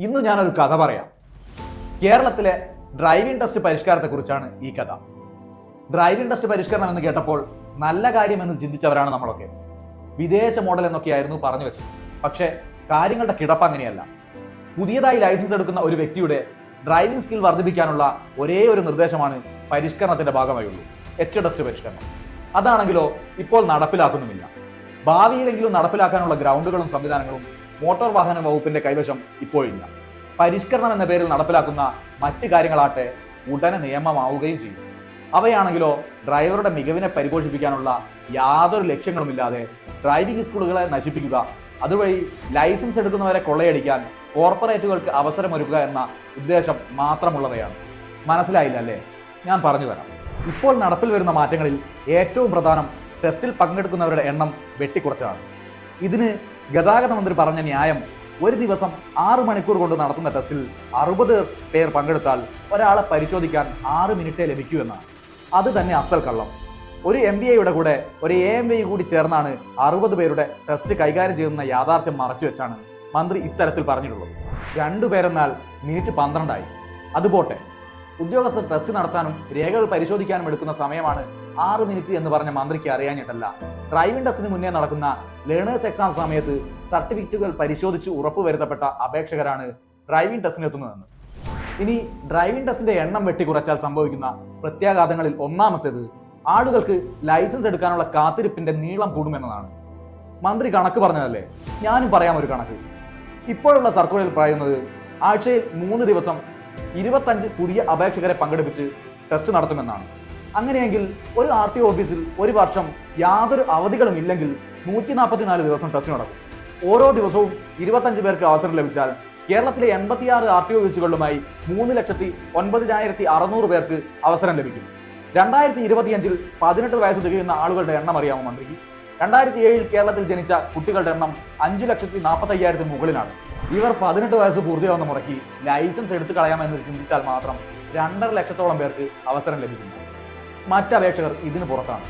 ഇന്ന് ഞാനൊരു കഥ പറയാം. കേരളത്തിലെ ഡ്രൈവിംഗ് ടെസ്റ്റ് പരിഷ്കാരത്തെക്കുറിച്ചാണ് ഈ കഥ. ഡ്രൈവിംഗ് ടെസ്റ്റ് പരിഷ്കരണം എന്ന് കേട്ടപ്പോൾ നല്ല കാര്യമെന്ന് ചിന്തിച്ചവരാണ് നമ്മളൊക്കെ. വിദേശ മോഡൽ എന്നൊക്കെ ആയിരുന്നു പറഞ്ഞു വെച്ചത്. പക്ഷേ കാര്യങ്ങളുടെ കിടപ്പ് അങ്ങനെയല്ല. പുതിയതായി ലൈസൻസ് എടുക്കുന്ന ഒരു വ്യക്തിയുടെ ഡ്രൈവിംഗ് സ്കിൽ വർദ്ധിപ്പിക്കാനുള്ള ഒരേ ഒരു നിർദ്ദേശമാണ് പരിഷ്കരണത്തിന്റെ ഭാഗമായുള്ളൂ. എച്ച് ടെസ്റ്റ് പരിഷ്കരണം. അതാണെങ്കിലോ ഇപ്പോൾ നടപ്പിലാക്കുന്നുമില്ല. ഭാവിയിലെങ്കിലും നടപ്പിലാക്കാനുള്ള ഗ്രൗണ്ടുകളും സംവിധാനങ്ങളും മോട്ടോർ വാഹന വകുപ്പിന്റെ കൈവശം ഇപ്പോഴില്ല. പരിഷ്കരണം എന്ന പേരിൽ നടപ്പിലാക്കുന്ന മറ്റ് കാര്യങ്ങളാട്ടെ ഉടനെ നിയമമാവുകയും ചെയ്യും. അവയാണെങ്കിലോ ഡ്രൈവറുടെ മികവിനെ പരിപോഷിപ്പിക്കാനുള്ള യാതൊരു ലക്ഷ്യങ്ങളുമില്ലാതെ ഡ്രൈവിംഗ് സ്കൂളുകളെ നശിപ്പിക്കുക അതുവഴി ലൈസൻസ് എടുക്കുന്നവരെ കൊള്ളയടിക്കാൻ കോർപ്പറേറ്റുകൾക്ക് അവസരമൊരുക്കുക എന്ന ഉദ്ദേശം മാത്രമുള്ളവയാണ്. മനസ്സിലായില്ല അല്ലേ ഞാൻ പറഞ്ഞു തരാം ഇപ്പോൾ നടപ്പിൽ വരുന്ന മാറ്റങ്ങളിൽ ഏറ്റവും പ്രധാനം ടെസ്റ്റിൽ പങ്കെടുക്കുന്നവരുടെ എണ്ണം വെട്ടിക്കുറച്ചാണ് ഇതിന് ഗതാഗത മന്ത്രി പറഞ്ഞ ന്യായം ഒരു ദിവസം ആറ് മണിക്കൂർ കൊണ്ട് നടത്തുന്ന ടെസ്റ്റിൽ അറുപത് പേർ പങ്കെടുത്താൽ ഒരാളെ പരിശോധിക്കാൻ ആറ് മിനിറ്റേ ലഭിക്കൂ എന്നാണ്. അത് തന്നെ അസൽ കള്ളം. ഒരു എം ബി എയുടെ കൂടെ ഒരു എ എം ബി കൂടി ചേർന്നാണ് അറുപത് പേരുടെ ടെസ്റ്റ് കൈകാര്യം ചെയ്യുന്ന യാഥാർത്ഥ്യം മറച്ചു വെച്ചാണ് മന്ത്രി ഇത്തരത്തിൽ പറഞ്ഞിട്ടുള്ളത്. രണ്ടുപേരെന്നാൽ മിനിറ്റ് പന്ത്രണ്ടായി. അതുപോട്ടെ ഉദ്യോഗസ്ഥർ ടെസ്റ്റ് നടത്താനും രേഖകൾ പരിശോധിക്കാനും എടുക്കുന്ന സമയമാണ് ആറ് മിനിറ്റ് എന്ന് പറഞ്ഞ മന്ത്രിക്ക് അറിയാഞ്ഞിട്ടല്ല. ഡ്രൈവിംഗ് ടെസ്റ്റിന് മുന്നേ നടക്കുന്ന ലേണേഴ്സ് എക്സാം സമയത്ത് സർട്ടിഫിക്കറ്റുകൾ പരിശോധിച്ച് ഉറപ്പുവരുത്തപ്പെട്ട അപേക്ഷകരാണ് ഡ്രൈവിംഗ് ടെസ്റ്റിന് എത്തുന്നതെന്ന്. ഇനി ഡ്രൈവിംഗ് ടെസ്റ്റിന്റെ എണ്ണം വെട്ടിക്കുറച്ചാൽ സംഭവിക്കുന്ന പ്രത്യാഘാതങ്ങളിൽ ഒന്നാമത്തേത് ആളുകൾക്ക് ലൈസൻസ് എടുക്കാനുള്ള കാത്തിരിപ്പിന്റെ നീളം കൂടുമെന്നതാണ്. മന്ത്രി കണക്ക് പറഞ്ഞതല്ലേ? ഞാനും പറയാം ഒരു കണക്ക്. ഇപ്പോഴുള്ള സർക്കുലറിൽ പറയുന്നത് ആഴ്ചയിൽ മൂന്ന് ദിവസം ഇരുപത്തഞ്ച് പുതിയ അപേക്ഷകരെ പങ്കെടുപ്പിച്ച് ടെസ്റ്റ് നടത്തുമെന്നാണ്. അങ്ങനെയെങ്കിൽ ഒരു ആർ ടി ഓഫീസിൽ ഒരു വർഷം യാതൊരു അവധികളും ഇല്ലെങ്കിൽ നൂറ്റി നാൽപ്പത്തിനാല് ദിവസം ടെസ്റ്റ് നടക്കും. ഓരോ ദിവസവും ഇരുപത്തഞ്ച് പേർക്ക് അവസരം ലഭിച്ചാൽ കേരളത്തിലെ എൺപത്തിയാറ് ആർ ടി ഓഫീസുകളുമായി മൂന്ന് ലക്ഷത്തി ഒൻപതിനായിരത്തി അറുന്നൂറ് പേർക്ക് അവസരം ലഭിക്കും. രണ്ടായിരത്തി ഇരുപത്തിയഞ്ചിൽ പതിനെട്ട് വയസ്സ് തികയുന്ന ആളുകളുടെ എണ്ണം അറിയാമോ മന്ത്രിക്ക്? രണ്ടായിരത്തി ഏഴിൽ കേരളത്തിൽ ജനിച്ച കുട്ടികളുടെ എണ്ണം അഞ്ചു ലക്ഷത്തി നാൽപ്പത്തി അയ്യായിരത്തിന് മുകളിലാണ്. ഇവർ പതിനെട്ട് വയസ്സ് പൂർത്തിയാവുന്ന മുറയ്ക്ക് ലൈസൻസ് എടുത്തു കളയാമെന്ന് ചിന്തിച്ചാൽ മാത്രം രണ്ടര ലക്ഷത്തോളം പേർക്ക് അവസരം ലഭിക്കുന്നു. മറ്റ് അപേക്ഷകർ ഇതിന് പുറത്താണ്.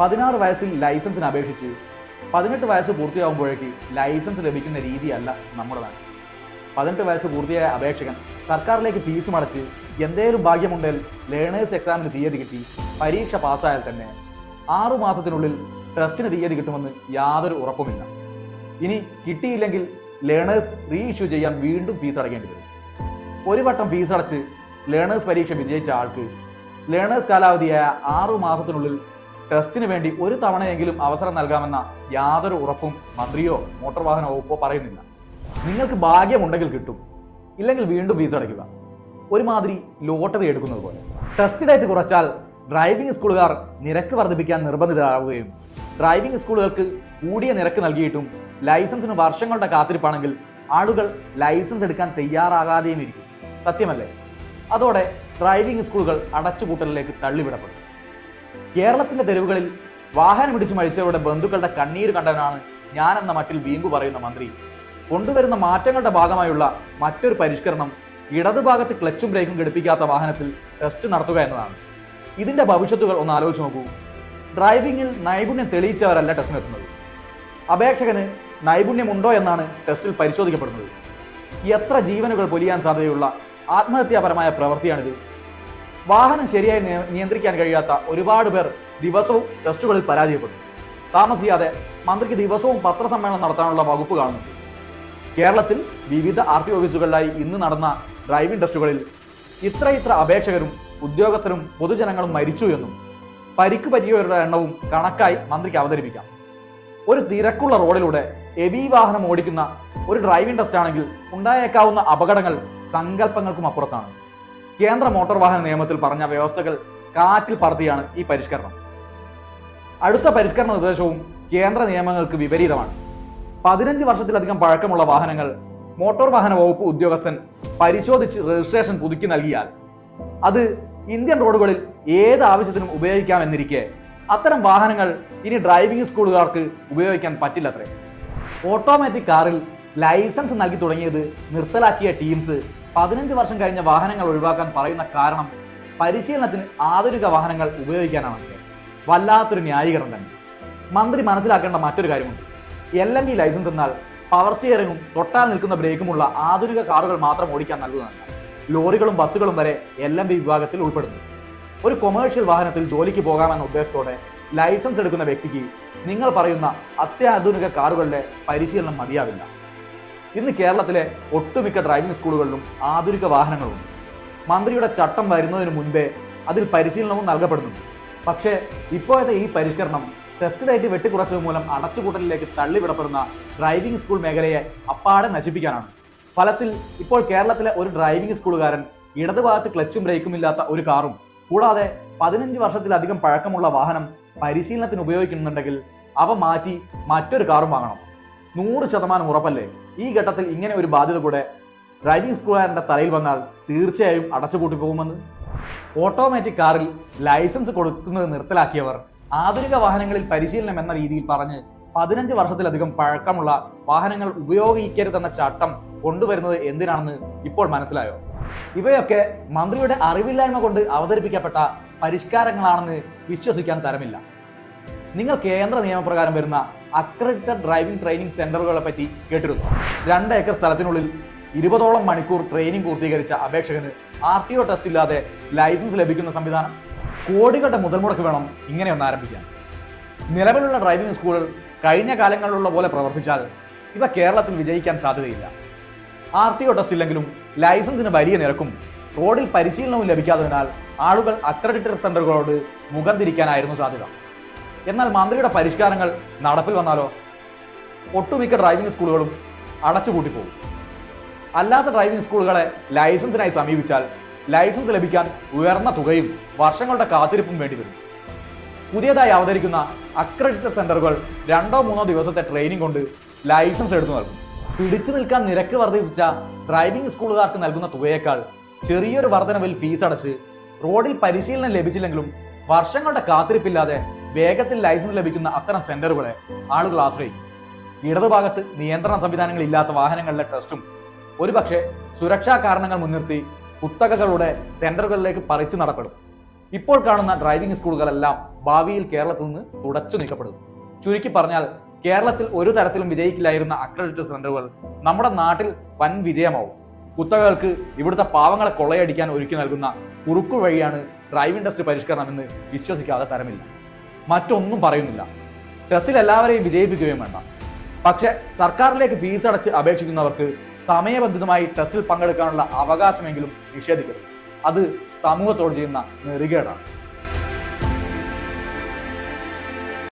പതിനാറ് വയസ്സിൽ ലൈസൻസിന് അപേക്ഷിച്ച് പതിനെട്ട് വയസ്സ് പൂർത്തിയാകുമ്പോഴേക്ക് ലൈസൻസ് ലഭിക്കുന്ന രീതിയല്ല നമ്മുടെ നാട്ടിൽ പതിനെട്ട് വയസ്സ് പൂർത്തിയായ അപേക്ഷകൻ സർക്കാരിലേക്ക് ഫീസ് മടച്ച് എന്തേലും ഭാഗ്യമുണ്ടെങ്കിൽ ലേണേഴ്സ് എക്സാമിന് തീയതി കിട്ടി പരീക്ഷ പാസ്സായാൽ തന്നെ ആറു മാസത്തിനുള്ളിൽ ടെസ്റ്റിന് തീയതി കിട്ടുമെന്ന് യാതൊരു ഉറപ്പുമില്ല. ഇനി കിട്ടിയില്ലെങ്കിൽ ലേണേഴ്സ് റീ ഇഷ്യൂ ചെയ്യാൻ വീണ്ടും ഫീസ് അടയ്ക്കേണ്ടി വരും. ഒരു വട്ടം ഫീസ് അടച്ച് ലേണേഴ്സ് പരീക്ഷ വിജയിച്ച ആൾക്ക് ലേണേഴ്സ് കാലാവധിയായ ആറു മാസത്തിനുള്ളിൽ ടെസ്റ്റിന് വേണ്ടി ഒരു തവണയെങ്കിലും അവസരം നൽകാമെന്ന യാതൊരു ഉറപ്പും മന്ത്രിയോ മോട്ടോർ വാഹന വകുപ്പോ പറയുന്നില്ല. നിങ്ങൾക്ക് ഭാഗ്യമുണ്ടെങ്കിൽ കിട്ടും. ഇല്ലെങ്കിൽ വീണ്ടും ഫീസ് അടയ്ക്കുക. ഒരുമാതിരി ലോട്ടറി എടുക്കുന്നത് പോലെ. ടെസ്റ്റ് ഡേറ്റ് കുറച്ചാൽ ഡ്രൈവിംഗ് സ്കൂളുകാർ നിരക്ക് വർദ്ധിപ്പിക്കാൻ നിർബന്ധിതരാകുകയും ഡ്രൈവിംഗ് സ്കൂളുകൾക്ക് കൂടിയ നിരക്ക് നൽകിയിട്ടും ലൈസൻസിന് വർഷങ്ങളുടെ കാത്തിരിപ്പാണെങ്കിൽ ആളുകൾ ലൈസൻസ് എടുക്കാൻ തയ്യാറാകാതെയും ഇരിക്കും. സത്യമല്ലേ? അതോടെ ഡ്രൈവിംഗ് സ്കൂളുകൾ അടച്ചുപൂട്ടലിലേക്ക് തള്ളിവിടപ്പെടും. കേരളത്തിന്റെ തെരുവുകളിൽ വാഹനം ഇടിച്ചു മരിച്ചവരുടെ ബന്ധുക്കളുടെ കണ്ണീര് കണ്ടവനാണ് എന്ന മട്ടിൽ വീമ്പു പറയുന്ന മന്ത്രി. കൊണ്ടുവരുന്ന മാറ്റങ്ങളുടെ ഭാഗമായുള്ള മറ്റൊരു പരിഷ്കരണം ഇടതുഭാഗത്ത് ക്ലച്ചും ബ്രേക്കും ഘടിപ്പിക്കാത്ത വാഹനത്തിൽ ടെസ്റ്റ് നടത്തുക എന്നതാണ്. ഇതിന്റെ ഭവിഷ്യത്തുകൾ ഒന്ന് ആലോചിച്ച് നോക്കൂ. ഡ്രൈവിംഗിൽ നൈപുണ്യം തെളിയിച്ചവരല്ല ടെസ്റ്റിനെത്തുന്നത്. അപേക്ഷകന് നൈപുണ്യമുണ്ടോ എന്നാണ് ടെസ്റ്റിൽ പരിശോധിക്കപ്പെടുന്നത്. എത്ര ജീവനുകൾ പൊലിയാൻ സാധ്യതയുള്ള ആത്മഹത്യാപരമായ പ്രവൃത്തിയാണിത്. വാഹനം ശരിയായി നിയ- നിയന്ത്രിക്കാൻ കഴിയാത്ത ഒരുപാട് പേർ ദിവസവും ടെസ്റ്റുകളിൽ പരാജയപ്പെടും താമസിയാതെ മന്ത്രിക്ക് ദിവസവും പത്രസമ്മേളനം നടത്താനുള്ള വകുപ്പ് കാണുന്നു കേരളത്തിൽ വിവിധ ആർ ടി ഓഫീസുകളിലായി ഇന്ന് നടന്ന ഡ്രൈവിംഗ് ടെസ്റ്റുകളിൽ ഇത്ര ഇത്ര അപേക്ഷകരും ഉദ്യോഗസ്ഥരും പൊതുജനങ്ങളും മരിച്ചു എന്നും പരിക്ക് പറ്റിയവരുടെ എണ്ണവും കണക്കായി മന്ത്രിക്ക് അവതരിപ്പിക്കാം. ഒരു തിരക്കുള്ള റോഡിലൂടെ എവി വാഹനം ഓടിക്കുന്ന ഒരു ഡ്രൈവിംഗ് ടെസ്റ്റ് ആണെങ്കിൽ ഉണ്ടായേക്കാവുന്ന അപകടങ്ങൾ സങ്കല്പങ്ങൾക്കും അപ്പുറത്താണ്. കേന്ദ്ര മോട്ടോർ വാഹന നിയമത്തിൽ പറഞ്ഞ വ്യവസ്ഥകൾ കാറ്റിൽ പറത്തിയാണ് ഈ പരിഷ്കരണം. അടുത്ത പരിഷ്കരണ നിർദ്ദേശവും കേന്ദ്ര നിയമങ്ങൾക്ക് വിപരീതമാണ്. പതിനഞ്ച് വർഷത്തിലധികം പഴക്കമുള്ള വാഹനങ്ങൾ മോട്ടോർ വാഹന വകുപ്പ് ഉദ്യോഗസ്ഥൻ പരിശോധിച്ച് രജിസ്ട്രേഷൻ പുതുക്കി നൽകിയാൽ അത് ഇന്ത്യൻ റോഡുകളിൽ ഏത് ആവശ്യത്തിനും ഉപയോഗിക്കാമെന്നിരിക്കെ അത്തരം വാഹനങ്ങൾ ഇനി ഡ്രൈവിംഗ് സ്കൂളുകാർക്ക് ഉപയോഗിക്കാൻ പറ്റില്ലത്രേ. ഓട്ടോമാറ്റിക് കാറിൽ ലൈസൻസ് നൽകി തുടങ്ങിയത് നിർത്തലാക്കിയ ടീംസ് പതിനഞ്ച് വർഷം കഴിഞ്ഞ വാഹനങ്ങൾ ഒഴിവാക്കാൻ പറയുന്ന കാരണം പരിശീലനത്തിന് ആധുനിക വാഹനങ്ങൾ ഉപയോഗിക്കാനാണ്. വല്ലാത്തൊരു ന്യായീകരണം തന്നെ. മന്ത്രി മനസ്സിലാക്കേണ്ട മറ്റൊരു കാര്യമുണ്ട്. L M D licence power power സ്റ്റിയറിംഗും തൊട്ടാൽ നിൽക്കുന്ന ബ്രേക്കുമുള്ള ആധുനിക കാറുകൾ മാത്രം ഓടിക്കാൻ നൽകുന്നതല്ല. ലോറികളും ബസ്സുകളും വരെ എൽ എം ബി വിഭാഗത്തിൽ ഉൾപ്പെടുന്നു. ഒരു കൊമേഴ്ഷ്യൽ വാഹനത്തിൽ ജോലിക്ക് പോകാമെന്ന ഉദ്ദേശത്തോടെ ലൈസൻസ് എടുക്കുന്ന വ്യക്തിക്ക് നിങ്ങൾ പറയുന്ന അത്യാധുനിക കാറുകളുടെ പരിശീലനം മതിയാവില്ല. ഇന്ന് കേരളത്തിലെ ഒട്ടുമിക്ക ഡ്രൈവിംഗ് സ്കൂളുകളിലും ആധുനിക വാഹനങ്ങളുണ്ട്. മന്ത്രിയുടെ ചട്ടം വരുന്നതിന് മുൻപേ അതിൽ പരിശീലനവും നൽകപ്പെടുന്നുണ്ട്. പക്ഷേ ഇപ്പോഴത്തെ ഈ പരിഷ്കരണം ടെസ്റ്റ് ഡേറ്റ് വെട്ടിക്കുറച്ചത് മൂലം അടച്ചുകൂട്ടലിലേക്ക് തള്ളിവിടപ്പെടുന്ന ഡ്രൈവിംഗ് സ്കൂൾ മേഖലയെ അപ്പാടെ നശിപ്പിക്കാനാണ്. ഫലത്തിൽ ഇപ്പോൾ കേരളത്തിലെ ഒരു ഡ്രൈവിംഗ് സ്കൂളുകാരൻ ഇടതുഭാഗത്ത് ക്ലച്ചും ബ്രേക്കും ഇല്ലാത്ത ഒരു കാറും കൂടാതെ പതിനഞ്ച് വർഷത്തിലധികം പഴക്കമുള്ള വാഹനം പരിശീലനത്തിന് ഉപയോഗിക്കുന്നുണ്ടെങ്കിൽ അവ മാറ്റി മറ്റൊരു കാറും വാങ്ങണം. നൂറ് ശതമാനം ഉറപ്പല്ലേ? ഈ ഘട്ടത്തിൽ ഇങ്ങനെ ഒരു ബാധ്യത കൂടെ ഡ്രൈവിംഗ് സ്കൂളുകാരന്റെ തലയിൽ വന്നാൽ തീർച്ചയായും അടച്ചുപൂട്ടി പോകുമെന്ന്? ഓട്ടോമാറ്റിക് കാറിൽ ലൈസൻസ് കൊടുക്കുന്നത് നിർത്തലാക്കിയവർ ആധുനിക വാഹനങ്ങളിൽ പരിശീലനം എന്ന രീതിയിൽ പറഞ്ഞ് പതിനഞ്ച് വർഷത്തിലധികം പഴക്കമുള്ള വാഹനങ്ങൾ ഉപയോഗിക്കരുതെന്ന ചട്ടം കൊണ്ടുവരുന്നത് എന്തിനാണെന്ന് ഇപ്പോൾ മനസ്സിലായോ? ഇവയൊക്കെ മന്ത്രിയുടെ അറിവില്ലായ്മ കൊണ്ട് അവതരിപ്പിക്കപ്പെട്ട പരിഷ്കാരങ്ങളാണെന്ന് വിശ്വസിക്കാൻ തരമില്ല. നിങ്ങൾ കേന്ദ്ര നിയമപ്രകാരം വരുന്ന അക്രഡിറ്റഡ് ഡ്രൈവിംഗ് ട്രെയിനിങ് സെന്ററുകളെ പറ്റി കേട്ടിരുന്നു? രണ്ട് ഏക്കർ സ്ഥലത്തിനുള്ളിൽ ഇരുപതോളം മണിക്കൂർ ട്രെയിനിങ് പൂർത്തീകരിച്ച അപേക്ഷകന് ആർ ടി ഒ ടെസ്റ്റ് ഇല്ലാതെ ലൈസൻസ് ലഭിക്കുന്ന സംവിധാനം കോടികളുടെ മുതൽ മുടക്ക് വേണം ഇങ്ങനെ ഒന്ന് ആരംഭിക്കാൻ. നിലവിലുള്ള ഡ്രൈവിംഗ് സ്കൂളുകൾ കഴിഞ്ഞ കാലങ്ങളിലുള്ള പോലെ പ്രവർത്തിച്ചാൽ ഇവ കേരളത്തിൽ വിജയിക്കാൻ സാധ്യതയില്ല. ആർ ടി ഒ ടെസ്റ്റ് ഇല്ലെങ്കിലും ലൈസൻസിന് വലിയ നിരക്കും റോഡിൽ പരിശീലനവും ലഭിക്കാത്തതിനാൽ ആളുകൾ അക്രഡിറ്റഡ് സെന്ററുകളോട് മുഖം തിരിക്കാനായിരുന്നു സാധ്യത. എന്നാൽ മന്ത്രിയുടെ പരിഷ്കാരങ്ങൾ നടപ്പിൽ വന്നാലോ? ഒട്ടുമിക്ക ഡ്രൈവിംഗ് സ്കൂളുകളും അടച്ചുപൂട്ടിപ്പോകും. അല്ലാത്ത ഡ്രൈവിംഗ് സ്കൂളുകളെ ലൈസൻസിനായി സമീപിച്ചാൽ ലൈസൻസ് ലഭിക്കാൻ ഉയർന്ന തുകയും വർഷങ്ങളുടെ കാത്തിരിപ്പും വേണ്ടിവരും. പുതിയതായി അവതരിക്കുന്ന അക്രഡിറ്റഡ് സെന്ററുകൾ രണ്ടോ മൂന്നോ ദിവസത്തെ ട്രെയിനിങ് കൊണ്ട് ലൈസൻസ് എടുത്തു നൽകും. പിടിച്ചു നിൽക്കാൻ നിരക്ക് വർദ്ധിപ്പിച്ച ഡ്രൈവിംഗ് സ്കൂളുകാർക്ക് നൽകുന്ന തുകയേക്കാൾ ചെറിയൊരു വർധനവിൽ ഫീസ് അടച്ച് റോഡിൽ പരിശീലനം ലഭിച്ചില്ലെങ്കിലും വർഷങ്ങളുടെ കാത്തിരിപ്പില്ലാതെ വേഗത്തിൽ ലൈസൻസ് ലഭിക്കുന്ന അത്തരം സെന്ററുകളെ ആളുകൾ ആശ്രയിക്കും. ഇടതുഭാഗത്ത് നിയന്ത്രണ സംവിധാനങ്ങൾ ഇല്ലാത്ത വാഹനങ്ങളിലെ ടെസ്റ്റും ഒരുപക്ഷെ സുരക്ഷാ കാരണങ്ങൾ മുൻനിർത്തി കുത്തകകളുടെ സെന്ററുകളിലേക്ക് പറിച്ചു നടപ്പെടും. ഇപ്പോൾ കാണുന്ന ഡ്രൈവിംഗ് സ്കൂളുകളെല്ലാം ഭാവിയിൽ കേരളത്തിൽ നിന്ന് തുടച്ചു നീക്കപ്പെടും. ചുരുക്കി പറഞ്ഞാൽ കേരളത്തിൽ ഒരു തരത്തിലും വിജയിക്കില്ലായിരുന്ന അക്രഡിറ്റഡ് സെന്ററുകൾ നമ്മുടെ നാട്ടിൽ വൻ വിജയമാവും. കുത്തകകൾക്ക് ഇവിടുത്തെ പാവങ്ങളെ കൊള്ളയടിക്കാൻ ഒരുക്കി നൽകുന്ന കുറുക്കു വഴിയാണ് ഡ്രൈവിംഗ് ടെസ്റ്റ് പരിഷ്കരണമെന്ന് വിശ്വസിക്കാതെ തരമില്ല. മറ്റൊന്നും പറയുന്നില്ല. ടെസ്റ്റിൽ എല്ലാവരെയും വിജയിപ്പിക്കുകയും വേണ്ട. പക്ഷെ സർക്കാരിലേക്ക് ഫീസ് അടച്ച് അപേക്ഷിക്കുന്നവർക്ക് സമയബന്ധിതമായി ടെസ്റ്റിൽ പങ്കെടുക്കാനുള്ള അവകാശമെങ്കിലും നിഷേധിക്കരുത്. അത് സമൂഹത്തോട് ചെയ്യുന്ന നെറികേടാണ്.